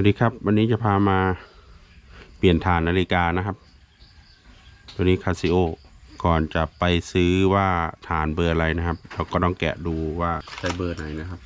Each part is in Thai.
วัสดีครับ วันนี้จะพามาเปลี่ยนฐานนาฬิกานะครับ ตัวนี้คาซิโอก่อนจะไปซื้อว่าฐานเบอร์อะไรนะครับ เราก็ต้องแกะดูว่าใช้เบอร์ไหนนะครับ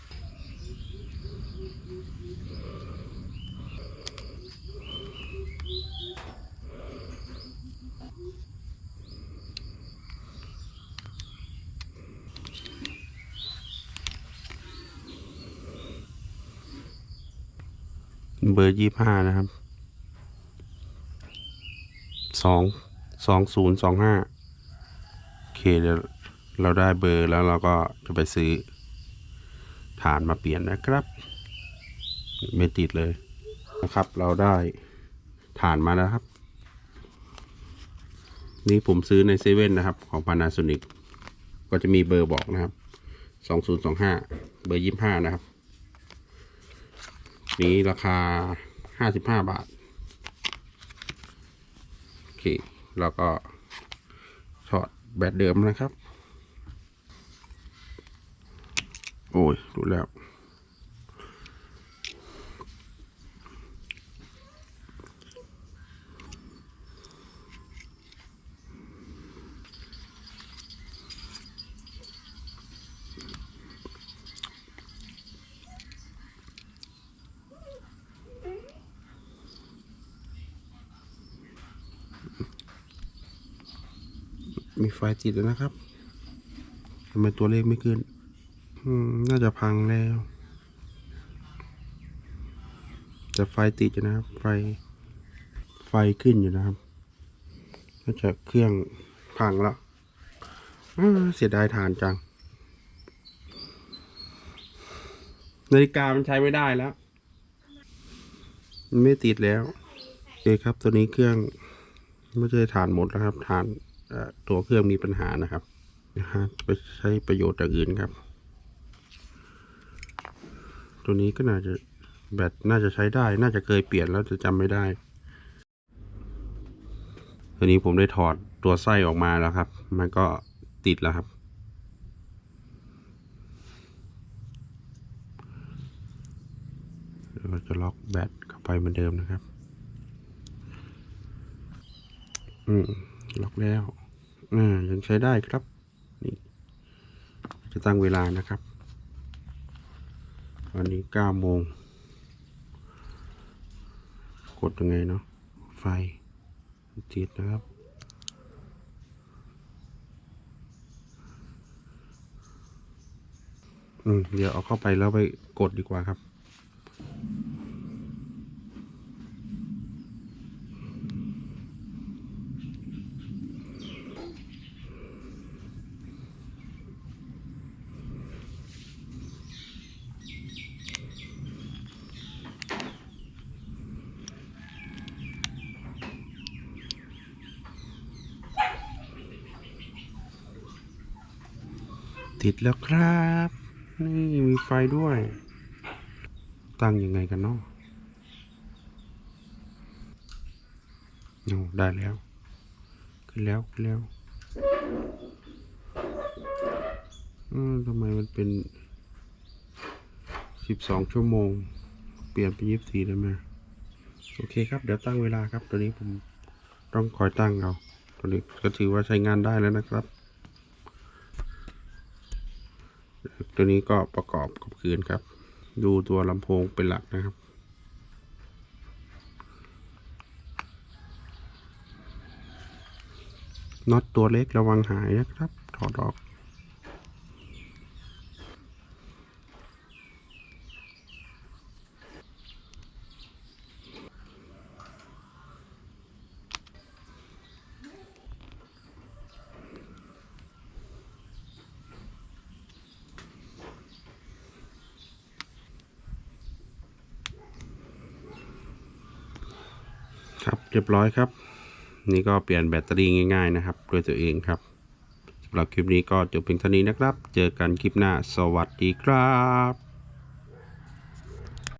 เบอร์ยี่ห้านะครับ สอง สองศูนย์สองห้าโอเคเดี๋ยวเราได้เบอร์แล้วเราก็จะไปซื้อฐานมาเปลี่ยนนะครับ ไม่ติดเลยนะครับ เราได้ฐานมาแล้วครับ นี่ผมซื้อในเซเว่นนะครับ ของ Panasonic ก็จะมีเบอร์บอกนะครับสองศูนย์สองห้าเบอร์ยี่ห้านะครับ นี้ราคาห้าสิบห้าบาท โอเค แล้วก็ถอดแบตเดิมนะครับ โอ้ยดูแล้ว มีไฟติดแล้วนะครับทำไมตัวเลขไม่ขึ้นน่าจะพังแล้วแต่ไฟติดอยู่นะครับ ไฟ ไฟขึ้นอยู่นะครับน่าจะเครื่องพังแล้วเสียดายฐานจัง นาฬิกามันใช้ไม่ได้แล้ว มันไม่ติดแล้วโอเคครับ ตัวนี้เครื่องไม่ใช่ฐานหมดแล้วครับฐาน ตัวเครื่องมีปัญหานะครับนะฮะไปใช้ประโยชน์อย่างอื่นครับ ตัวนี้ก็น่าจะแบตน่าจะใช้ได้ น่าจะเคยเปลี่ยนแล้วจะจำไม่ได้ ตัวนี้ผมได้ถอดตัวไส้ออกมาแล้วครับ มันก็ติดแล้วครับ เราจะล็อกแบตเข้าไปเหมือนเดิมนะครับ อืม ล็อกแล้ว อ่ายังใช้ได้ครับ นี่ จะตั้งเวลานะครับ วันนี้เก้าโมง กดยังไงเนาะ ไฟติดนะครับอืมเดี๋ยวเอาเข้าไปแล้วไปกดดีกว่าครับ ติดแล้วครับ นี่มีไฟด้วย ตั้งยังไงกันเนาะโอ้ได้แล้ว ขึ้นแล้วขึ้นแล้วอทำไมมันเป็นสิบสองชั่วโมง เปลี่ยนเป็นยี่สิบสี่ได้ไหมโอเคครับ เดี๋ยวตั้งเวลาครับ ตัวนี้ผมต้องคอยตั้งเอาตัวนี้ก็ถือว่าใช้งานได้แล้วนะครับ ตัวนี้ก็ประกอบกับคืนครับ ดูตัวลำโพงเป็นหลักนะครับ น็อตตัวเล็กระวังหายนะครับ ถอดออก เรียบร้อยครับ นี่ก็เปลี่ยนแบตเตอรี่ง่าย ๆ นะครับด้วยตัวเองครับสำหรับคลิปนี้ก็จบเพียงเท่านี้นะครับ เจอกันคลิปหน้าสวัสดีครับ